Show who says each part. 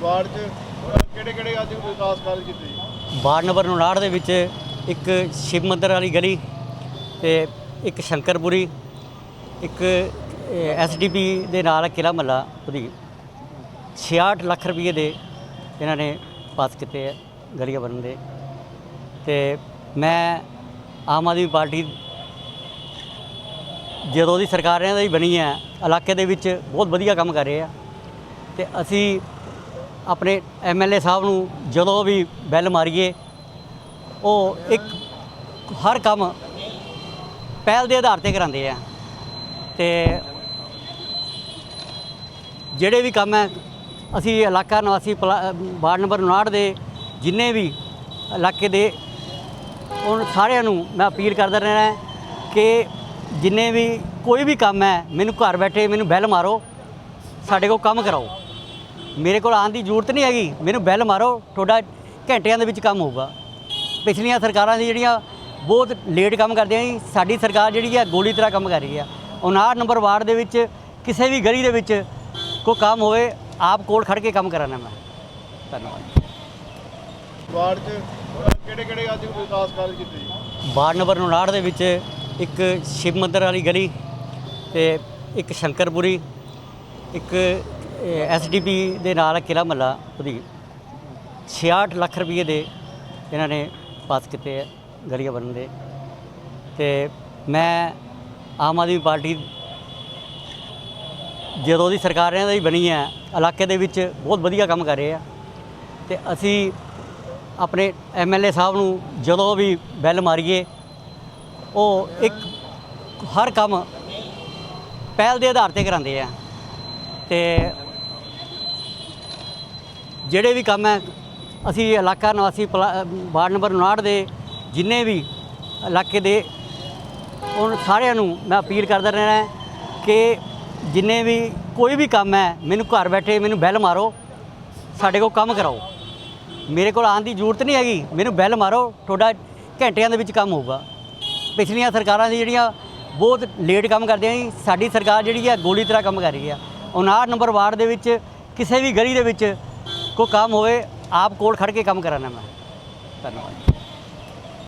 Speaker 1: Ward 'ਚ ਕਿਹੜੇ ਕਿਹੜੇ ਅੱਜ ਵਿਕਾਸ ਕਾਰਜ ਕੀਤੇ ਜੀ?
Speaker 2: ਵਾਰਡ ਨੰਬਰ 59 ਦੇ ਵਿੱਚ ਇੱਕ ਸ਼ਿਵ ਮੰਦਰ ਵਾਲੀ ਗਲੀ ਤੇ ਇੱਕ ਸ਼ੰਕਰਪੁਰੀ, ਇੱਕ ਐਸਡੀਪੀ ਦੇ ਨਾਲ ਕਿਲਾ ਮੱਲਾ ਉਹਦੀ 66 ਲੱਖ ਰੁਪਏ ਦੇ ਇਹਨਾਂ ਨੇ ਪਾਸ ਕੀਤੇ ਆ ਗਲੀਆਂ ਬਣਨ ਦੇ। ਤੇ ਮੈਂ ਆਮ ਆਦਮੀ ਪਾਰਟੀ ਜਦੋਂ ਦੀ ਸਰਕਾਰ ਇਹਨਾਂ ਦੀ ਬਣੀ ਹੈ ਇਲਾਕੇ ਦੇ ਵਿੱਚ ਬਹੁਤ ਵਧੀਆ ਕੰਮ ਕਰ ਰਹੇ ਆ। ਤੇ ਅਸੀਂ ਆਪਣੇ ਐਮਐਲਏ ਸਾਹਿਬ ਨੂੰ ਜਦੋਂ ਵੀ ਬੈਲ ਮਾਰੀਏ, ਉਹ ਇੱਕ ਹਰ ਕੰਮ ਪਹਿਲ ਦੇ ਆਧਾਰ ਤੇ ਕਰਾਉਂਦੇ ਆ। ਤੇ ਜਿਹੜੇ ਵੀ ਕੰਮ ਹੈ, ਅਸੀਂ ਇਲਾਕਾ ਨਿਵਾਸੀ ਪਲਾ- ਵਾਰਡ ਨੰਬਰ 59 ਦੇ ਜਿੰਨੇ ਵੀ ਇਲਾਕੇ ਦੇ ਉਹ ਸਾਰਿਆਂ ਨੂੰ ਮੈਂ ਅਪੀਲ ਕਰਦਾ ਰਹਿਣਾ ਕਿ ਜਿੰਨੇ ਵੀ ਕੋਈ ਵੀ ਕੰਮ ਹੈ, ਮੈਨੂੰ ਘਰ ਬੈਠੇ ਮੈਨੂੰ ਬੈਲ ਮਾਰੋ, ਸਾਡੇ ਕੋਲ ਕੰਮ ਕਰਾਓ। ਮੇਰੇ ਕੋਲ ਆਉਣ ਦੀ ਜ਼ਰੂਰਤ ਨਹੀਂ ਹੈਗੀ। ਮੈਨੂੰ ਬੈਲ ਮਾਰੋ ਤੁਹਾਡਾ ਘੰਟਿਆਂ ਦੇ ਵਿੱਚ ਕੰਮ ਹੋਊਗਾ। ਪਿਛਲੀਆਂ ਸਰਕਾਰਾਂ ਦੀ ਜਿਹੜੀਆਂ ਬਹੁਤ ਲੇਟ ਕੰਮ ਕਰਦੀਆਂ ਸੀ ਸਾਡੀ ਸਰਕਾਰ ਜਿਹੜੀ ਹੈ ਗੋਲੀ ਤਰ੍ਹਾਂ ਕੰਮ ਕਰ ਰਹੀ ਹੈ 59 ਨੰਬਰ ਵਾਰਡ ਦੇ ਵਿੱਚ ਕਿਸੇ ਵੀ ਗਲੀ ਦੇ ਵਿੱਚ ਕੋਈ ਕੰਮ ਹੋਵੇ ਆਪ ਕੋਲ ਖੜ ਕੇ ਕੰਮ ਕਰਾਣਾ ਮੈਂ। ਧੰਨਵਾਦ।
Speaker 1: ਵਾਰਡ 'ਚ ਕਿਹੜੇ ਕਿਹੜੇ ਅੱਜ ਵਿਕਾਸ ਕਾਰਜ ਕੀਤੇ ਜੀ?
Speaker 2: ਵਾਰਡ ਨੰਬਰ 59 ਦੇ ਵਿੱਚ ਇੱਕ ਸ਼ਿਵ ਮੰਦਰ ਵਾਲੀ ਗਲੀ ਤੇ ਇੱਕ ਸ਼ੰਕਰਪੁਰੀ ਇੱਕ ਐਸਡੀਪੀ ਦੇ ਨਾਲ ਕਿਲਾ ਮੱਲਾ ਉਹਦੀ 66 ਲੱਖ ਰੁਪਏ ਦੇ ਇਹਨਾਂ ਨੇ ਪਾਸ ਕੀਤੇ ਆ ਗਲੀਆਂ ਬਣਨ ਦੇ। ਤੇ ਮੈਂ ਆਮ ਆਦਮੀ ਪਾਰਟੀ ਜਦੋਂ ਦੀ ਸਰਕਾਰ ਇਹਨਾਂ ਦੀ ਬਣੀ ਹੈ, ਇਲਾਕੇ ਦੇ ਵਿੱਚ ਬਹੁਤ ਵਧੀਆ ਕੰਮ ਕਰ ਰਹੇ ਆ। ਤੇ ਅਸੀਂ ਆਪਣੇ ਐਮਐਲਏ ਸਾਹਿਬ ਨੂੰ ਜਦੋਂ ਵੀ ਬੈਲ ਮਾਰੀਏ, ਉਹ ਇੱਕ ਹਰ ਕੰਮ ਪਹਿਲ ਦੇ ਆਧਾਰ ਤੇ ਕਰਾਉਂਦੇ ਆ। ਤੇ ਜਿਹੜੇ ਵੀ ਕੰਮ ਹੈ, ਅਸੀਂ ਇਲਾਕਾ ਨਿਵਾਸੀ ਪਲਾ- ਵਾਰਡ ਨੰਬਰ 59 ਦੇ ਜਿੰਨੇ ਵੀ ਇਲਾਕੇ ਦੇ ਉਹ ਸਾਰਿਆਂ ਨੂੰ ਮੈਂ ਅਪੀਲ ਕਰਦਾ ਰਹਿਣਾ ਕਿ ਜਿੰਨੇ ਵੀ ਕੋਈ ਵੀ ਕੰਮ ਹੈ, ਮੈਨੂੰ ਘਰ ਬੈਠੇ ਮੈਨੂੰ ਬੈਲ ਮਾਰੋ, ਸਾਡੇ ਕੋਲ ਕੰਮ ਕਰਾਓ। ਮੇਰੇ ਕੋਲ ਆਉਣ ਦੀ ਜ਼ਰੂਰਤ ਨਹੀਂ ਹੈਗੀ, ਮੈਨੂੰ ਬੈਲ ਮਾਰੋ, ਤੁਹਾਡਾ ਘੰਟਿਆਂ ਦੇ ਵਿੱਚ ਕੰਮ ਹੋਊਗਾ। ਪਿਛਲੀਆਂ ਸਰਕਾਰਾਂ ਦੀ ਜਿਹੜੀਆਂ ਬਹੁਤ ਲੇਟ ਕੰਮ ਕਰਦੀਆਂ ਸੀ, ਸਾਡੀ ਸਰਕਾਰ ਜਿਹੜੀ ਹੈ ਗੋਲੀ ਤਰ੍ਹਾਂ ਕੰਮ ਕਰ ਰਹੀ ਹੈ। 59 ਨੰਬਰ ਵਾਰਡ ਦੇ ਵਿੱਚ, ਕਿਸੇ ਵੀ ਗਲੀ ਦੇ ਵਿੱਚ ਕੋਈ ਕੰਮ ਹੋਵੇ ਆਪ ਕੋਲ ਖੜ ਕੇ ਕੰਮ ਕਰਾਣਾ ਮੈਂ ਧੰਨਵਾਦ